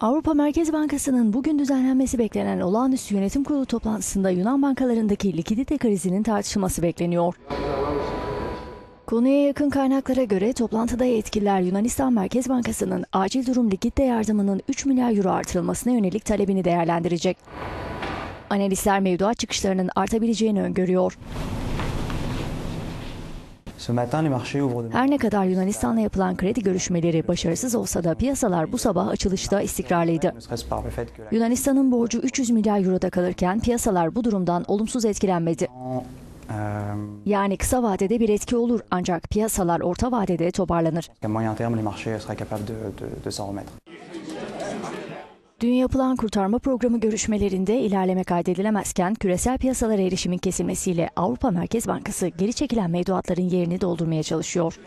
Avrupa Merkez Bankası'nın bugün düzenlenmesi beklenen olağanüstü yönetim kurulu toplantısında Yunan bankalarındaki likidite krizinin tartışılması bekleniyor. Konuya yakın kaynaklara göre toplantıda yetkililer Yunanistan Merkez Bankası'nın acil durum likidite yardımının 3 milyar euro artırılmasına yönelik talebini değerlendirecek. Analistler mevduat çıkışlarının artabileceğini öngörüyor. Her ne kadar Yunanistan'la yapılan kredi görüşmeleri başarısız olsa da piyasalar bu sabah açılışta istikrarlıydı. Yunanistan'ın borcu 300 milyar euroda kalırken piyasalar bu durumdan olumsuz etkilenmedi. euh, Yani kısa vadede bir etki olur ancak piyasalar orta vadede toparlanır. Dün yapılan kurtarma programı görüşmelerinde ilerleme kaydedilemezken küresel piyasalara erişimin kesilmesiyle Avrupa Merkez Bankası geri çekilen mevduatların yerini doldurmaya çalışıyor.